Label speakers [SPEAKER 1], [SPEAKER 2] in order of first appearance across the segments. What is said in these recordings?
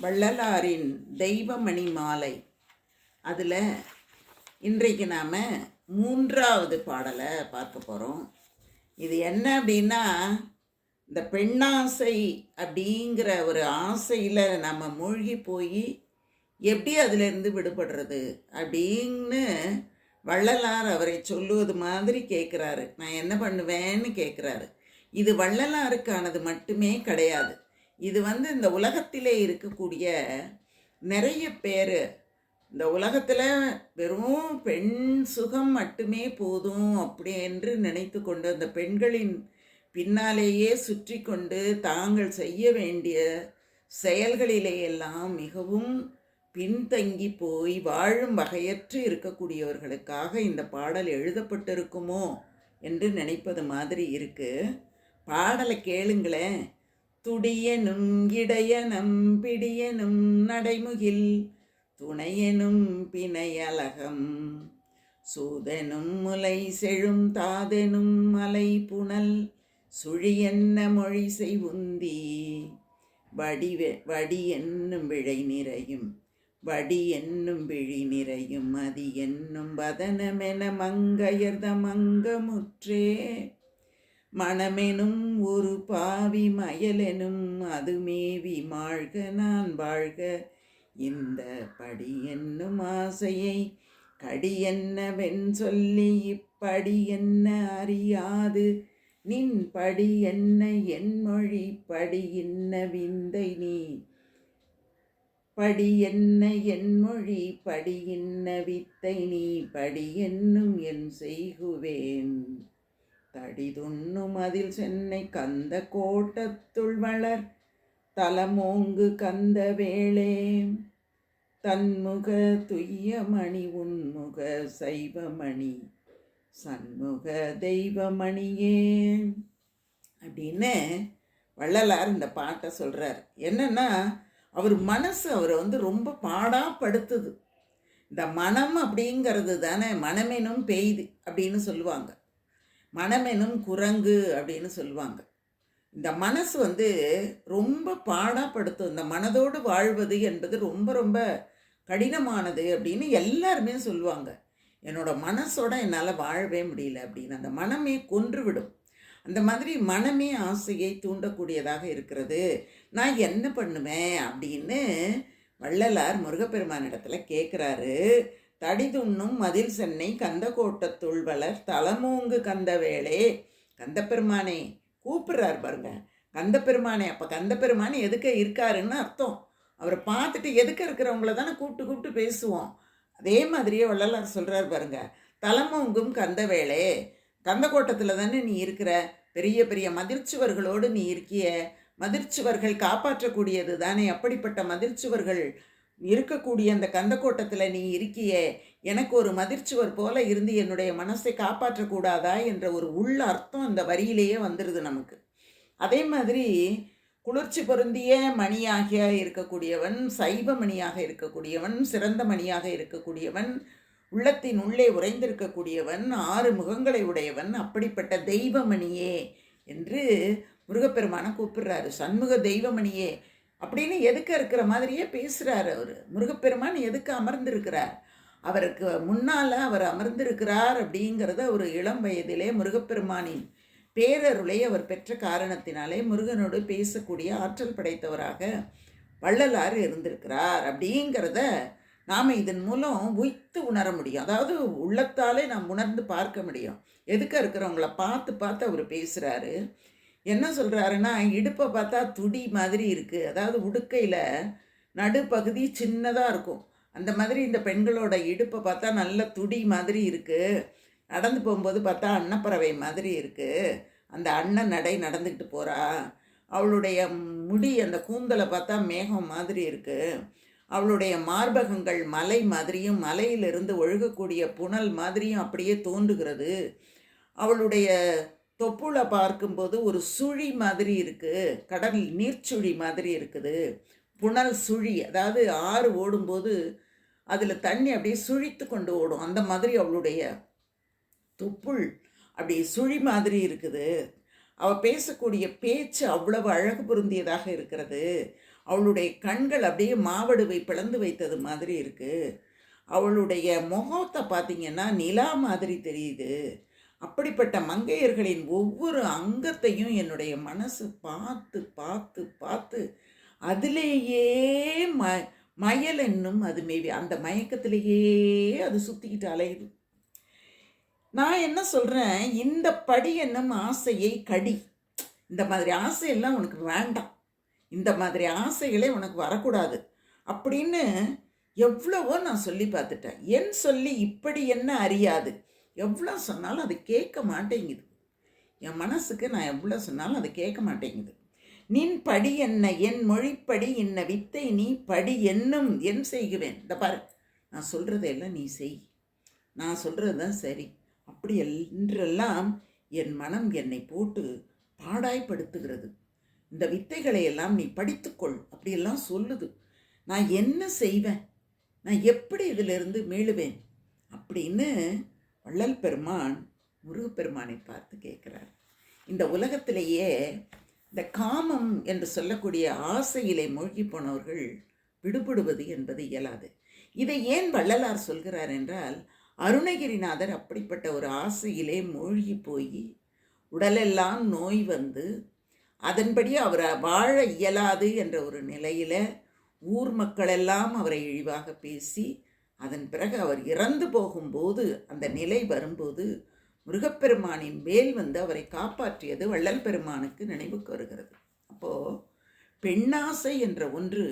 [SPEAKER 1] வள்ளலாரின் தெய்வமணி மாலை. அதில் இன்றைக்கு நாம் மூன்றாவது பாடலை பார்க்க போகிறோம் இது என்ன அப்படின்னா இந்த பெண்ணாசை அப்படிங்கிற ஒரு ஆசையில் நம்ம மூழ்கி போய் எப்படி அதிலிருந்து விடுபடுறது அப்படின்னு வள்ளலார் அவரை சொல்லுவது மாதிரி கேட்குறாரு நான் என்ன பண்ணுவேன்னு கேட்குறாரு இது வள்ளலாருக்கானது மட்டுமே கிடையாது. இது வந்து இந்த உலகத்திலே இருக்கக்கூடிய நிறைய பேர். இந்த உலகத்தில் வெறும் பெண் சுகம் மட்டுமே போதும் அப்படி என்று நினைத்து கொண்டு அந்த பெண்களின் பின்னாலேயே சுற்றி கொண்டு தாங்கள் செய்ய வேண்டிய செயல்களிலே எல்லாம் மிகவும் பின்தங்கி போய் வாழும் வகையற்று இருக்கக்கூடியவர்களுக்காக இந்த பாடல் எழுதப்பட்டிருக்குமோ என்று நினைப்பது மாதிரி இருக்குது பாடலை கேளுங்களேன். துடியனும் இடையனும் பிடியனும் நடைமுகில் துணையனும் பிணையலகம். சூதனும் முலை செழும் தாதெனும் மலை புனல் சுழியென்ன மொழி செய்வுந்தி வடிவ வடி என்னும் விழை நிறையும் வடி என்னும் விழி நிறையும் அதி என்னும் வதனமென மங்கயர்த மங்கமுற்றே மணமெனும் ஒரு பாவி மயலெனும் அதுமேவி மாழ்க நான் வாழ்க. இந்த படி என்னும் ஆசையை கடி என்னவென் சொல்லி இப்படி என்ன அறியாது? நின் படி என்ன என் மொழி படி என்ன விந்தை நீ? படி என்ன என் மொழி படி என்ன வித்தை நீ? படி என்னும் என் செய்குவேன். கடிதுண்ணும் அதில் சென்னை கந்த கோட்டத்துள் வளர் தலமோங்கு கந்த வேளே. தன்முக துய்யமணி உன்முக சைவமணி சண்முக தெய்வமணியே அப்படின்னு வள்ளலார் இந்த பாட்டை சொல்கிறார் என்னன்னா அவர் மனசு அவரை வந்து ரொம்ப பாடாப்படுத்துது இந்த மனம் அப்படிங்கிறது தானே மனமெனும் பெய்து அப்படின்னு சொல்லுவாங்க. மனமெனும் குரங்கு அப்படின்னு சொல்லுவாங்க. இந்த மனசு வந்து ரொம்ப பாடாப்படுத்தும். இந்த மனதோடு வாழ்வது என்பது ரொம்ப ரொம்ப கடினமானது அப்படின்னு எல்லாருமே சொல்லுவாங்க. என்னோட மனசோட என்னால் வாழவே முடியல அப்படின்னு. அந்த மனமே கொன்றுவிடும். அந்த மாதிரி மனமே ஆசையை தூண்டக்கூடியதாக இருக்கிறது. நான் என்ன பண்ணுவேன் அப்படின்னு வள்ளலார் முருகப்பெருமானிடத்துல கேட்குறாரு தடிதுண்ணும் மதில் சென்னை கந்தகோட்டத்துள் வளர் தலமூங்கு கந்த வேளே கந்தப்பெருமானே கூப்பிடுறார் பாருங்க. கந்தப்பெருமானே அப்போ கந்தப்பெருமானே எதுக்க இருக்காருன்னு அர்த்தம். அவரை பார்த்துட்டு எதுக்க இருக்கிறவங்கள தானே கூப்பிட்டு கூப்பிட்டு பேசுவோம். அதே மாதிரியே வள்ளலார் சொல்கிறார் பாருங்க. தலமூங்கும் கந்த வேளே கந்தக்கோட்டத்தில் தானே நீ இருக்கிற? பெரிய பெரிய மதிர்ச்சுவர்களோடு நீ இருக்கிய. மதிர்ச்சுவர்கள் காப்பாற்றக்கூடியது தானே. அப்படிப்பட்ட மதிர்ச்சுவர்கள் இருக்கக்கூடிய அந்த கந்தக்கோட்டத்தில் நீ இருக்கியே எனக்கு ஒரு மதிர்ச்சுவர் போல இருந்து என்னுடைய மனசை காப்பாற்றக்கூடாதா என்ற ஒரு உள்ள அர்த்தம் அந்த வரியிலேயே வந்துடுது நமக்கு. அதே மாதிரி குளிர்ச்சி பொருந்திய மணியாக இருக்கக்கூடியவன் சைவ மணியாக இருக்கக்கூடியவன் சிறந்த மணியாக இருக்கக்கூடியவன் உள்ளத்தின் உள்ளே உறைந்திருக்கக்கூடியவன் ஆறு முகங்களை உடையவன் அப்படிப்பட்ட தெய்வமணியே என்று முருகப்பெருமானை கூப்பிடுறாரு. சண்முக தெய்வமணியே அப்படின்னு எதுக்க இருக்கிற மாதிரியே பேசுகிறார் அவர். முருகப்பெருமான் எதுக்கு அமர்ந்திருக்கிறார்? அவருக்கு முன்னால் அவர் அமர்ந்திருக்கிறார் அப்படிங்கிறத ஒரு இளம் வயதிலே முருகப்பெருமானின் பேரருளை அவர் பெற்ற காரணத்தினாலே முருகனோடு பேசக்கூடிய ஆற்றல் படைத்தவராக வள்ளலார் இருந்திருக்கிறார் அப்படிங்கிறத நாம் இதன் மூலம் உய்த்து உணர முடியும். அதாவது உள்ளத்தாலே நாம் உணர்ந்து பார்க்க முடியும். எதுக்க இருக்கிறவங்கள பார்த்து பார்த்து அவர் பேசுகிறாரு என்ன சொல்கிறாருன்னா இடுப்பை பார்த்தா துடி மாதிரி இருக்குது அதாவது உடுக்கையில் நடுப்பகுதி சின்னதாக இருக்கும். அந்த மாதிரி இந்த பெண்களோட இடுப்பை பார்த்தா நல்ல துடி மாதிரி இருக்குது நடந்து போகும்போது பார்த்தா அன்னப்பறவை மாதிரி இருக்குது அந்த அண்ணன் நடை நடந்துக்கிட்டு போகிறா அவளுடைய முடி அந்த கூந்தலை பார்த்தா மேகம் மாதிரி இருக்குது அவளுடைய மார்பகங்கள் மலை மாதிரியும் மலையிலிருந்து ஒழுகக்கூடிய புனல் மாதிரியும் அப்படியே தோன்றுகிறது. அவளுடைய தொப்புளை பார்க்கும்போது ஒரு சுழி மாதிரி இருக்குது கடல் நீர்ச்சுழி மாதிரி இருக்குது. புனல் சுழி அதாவது ஆறு ஓடும்போது அதில் தண்ணி அப்படியே சுழித்து கொண்டு ஓடும். அந்த மாதிரி அவளுடைய தொப்புள் அப்படி சுழி மாதிரி இருக்குது. அவள் பேசக்கூடிய பேச்சு அவ்வளவு அழகு பொருந்தியதாக இருக்கிறது. அவளுடைய கண்கள் அப்படியே மாவடுவை பிளந்து வைத்தது மாதிரி இருக்குது அவளுடைய முகத்தை பார்த்தீங்கன்னா நிலா மாதிரி தெரியுது. அப்படிப்பட்ட மங்கையர்களின் ஒவ்வொரு அங்கத்தையும் என்னுடைய மனசு பார்த்து பார்த்து பார்த்து அதிலேயே ம மயல் என்னும் அது மேபி அந்த மயக்கத்திலேயே அது சுற்றிக்கிட்டு அலையுது. நான் என்ன சொல்கிறேன் இந்த படி என்னும் ஆசையை கடி. இந்த மாதிரி ஆசையெல்லாம் உனக்கு வேண்டாம். இந்த மாதிரி ஆசைகளே உனக்கு வரக்கூடாது. அப்படின்னு எவ்வளவோ நான் சொல்லி பார்த்துட்டேன். என் சொல்லி இப்படி என்ன அறியாது? எவ்வளோ சொன்னாலும் அது கேட்க மாட்டேங்குது. என் மனசுக்கு நான் எவ்வளோ சொன்னாலும் அது கேட்க மாட்டேங்குது. நின் படி என்ன என் மொழிப்படி என்ன வித்தை நீ படி என்னும் என் செய்குவேன். இந்த பாரு நான் சொல்கிறதையெல்லாம் நீ செய். நான் சொல்கிறது தான் சரி. அப்படி என்றெல்லாம் என் மனம் என்னை போட்டு பாடாய்ப்படுத்துகிறது. இந்த வித்தைகளை எல்லாம் நீ படித்துக்கொள் அப்படியெல்லாம் சொல்லுது. நான் என்ன செய்வேன்? நான் எப்படி இதிலிருந்து மீளுவேன்? அப்படின்னு வள்ளல் பெருமான் முருகப்பெருமானை பார்த்து கேட்குறார். இந்த உலகத்திலேயே இந்த காமம் என்று சொல்லக்கூடிய ஆசையிலே மூழ்கி போனவர்கள் விடுபடுவது என்பது இயலாது. இதை ஏன் வள்ளலார் சொல்கிறார் என்றால் அருணகிரிநாதர் அப்படிப்பட்ட ஒரு ஆசையிலே மூழ்கி போய் உடலெல்லாம் நோய் வந்து அதன்படி அவரை வாழ இயலாது என்ற ஒரு நிலையில் ஊர் மக்களெல்லாம் அவரை இழிவாக பேசி அதன் பிறகு அவர் இறந்து போகும்போது அந்த நிலை வரும்போது முருகப்பெருமானின் மேல் வந்து அவரை காப்பாற்றியது வள்ளல் பெருமானுக்கு நினைவுக்கு வருகிறது. அப்போது பெண்ணாசை என்ற ஒன்று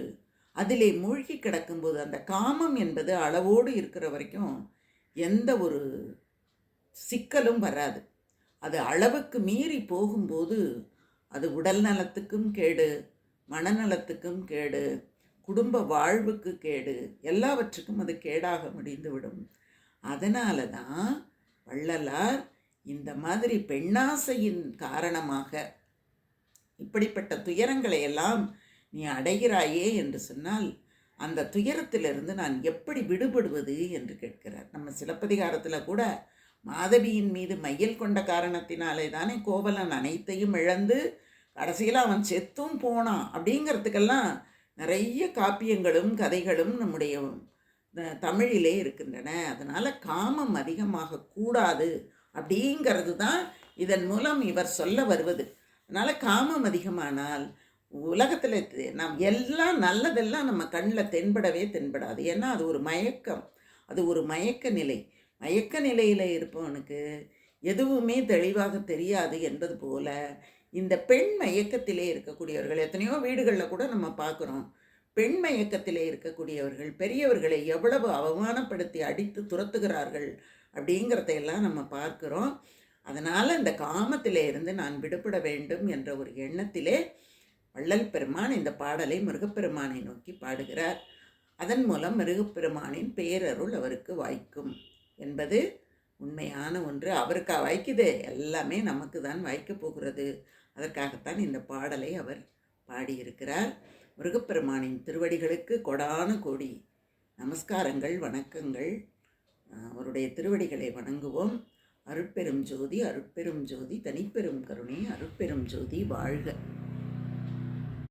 [SPEAKER 1] அதிலே மூழ்கி கிடக்கும்போது அந்த காமம் என்பது அளவோடு இருக்கிற வரைக்கும் எந்த ஒரு சிக்கலும் வராது. அது அளவுக்கு மீறி போகும்போது அது உடல் நலத்துக்கும் கேடு மனநலத்துக்கும் கேடு குடும்ப வாழ்வுக்கு கேடு எல்லாவற்றுக்கும் அது கேடாக முடிந்துவிடும். அதனால தான் வள்ளலார் இந்த மாதிரி பெண்ணாசையின் காரணமாக இப்படிப்பட்ட துயரங்களை எல்லாம் நீ அடைகிறாயே என்று சொன்னால் அந்த துயரத்திலிருந்து நான் எப்படி விடுபடுவது என்று கேட்கிறார். நம்ம சிலப்பதிகாரத்தில் கூட மாதவியின் மீது மையல் கொண்ட காரணத்தினாலே தானே கோவலன் அனைத்தையும் இழந்து கடைசியில் அவன் செத்தும் போனான் அப்படிங்கிறதுக்கெல்லாம் நிறைய காப்பியங்களும் கதைகளும் நம்முடைய தமிழிலே இருக்கின்றன. அதனால் காமம் அதிகமாக கூடாது அப்படிங்கிறது தான் இதன் மூலம் இவர் சொல்ல வருவது. அதனால் காமம் அதிகமானால் உலகத்தில் நாம் எல்லாம் நல்லதெல்லாம் நம்ம கண்ணில் தென்படவே தென்படாது. ஏன்னா அது ஒரு மயக்கம். அது ஒரு மயக்க நிலை. மயக்க நிலையில் இருப்பவனுக்கு எதுவுமே தெளிவாக தெரியாது என்பது போல இந்த பெண் மயக்கத்திலே இருக்கக்கூடியவர்கள் எத்தனையோ வீடுகளில் கூட நம்ம பார்க்குறோம் பெண் மயக்கத்திலே இருக்கக்கூடியவர்கள் பெரியவர்களை எவ்வளவு அவமானப்படுத்தி அடித்து துரத்துகிறார்கள் அப்படிங்கிறதையெல்லாம் நம்ம பார்க்குறோம். அதனால் இந்த காமத்திலே இருந்து நான் விடுபட வேண்டும் என்ற ஒரு எண்ணத்திலே வள்ளல் பெருமான் இந்த பாடலை முருகப்பெருமானை நோக்கி பாடுகிறார். அதன் மூலம் மிருகப்பெருமானின் பேரருள் அவருக்கு வாய்க்கும் என்பது உண்மையான ஒன்று. அவருக்கா வாய்க்குது. எல்லாமே நமக்கு தான் வாய்க்கப் போகிறது. அதற்காகத்தான் இந்த பாடலை அவர் பாடியிருக்கிறார். முருகப்பெருமானின் திருவடிகளுக்கு கொடான கோடி நமஸ்காரங்கள் வணக்கங்கள். அவருடைய திருவடிகளை வணங்குவோம். அருட்பெரும் ஜோதி அருட்பெரும் ஜோதி தனிப்பெரும் கருணை அருட்பெரும் ஜோதி வாழ்க.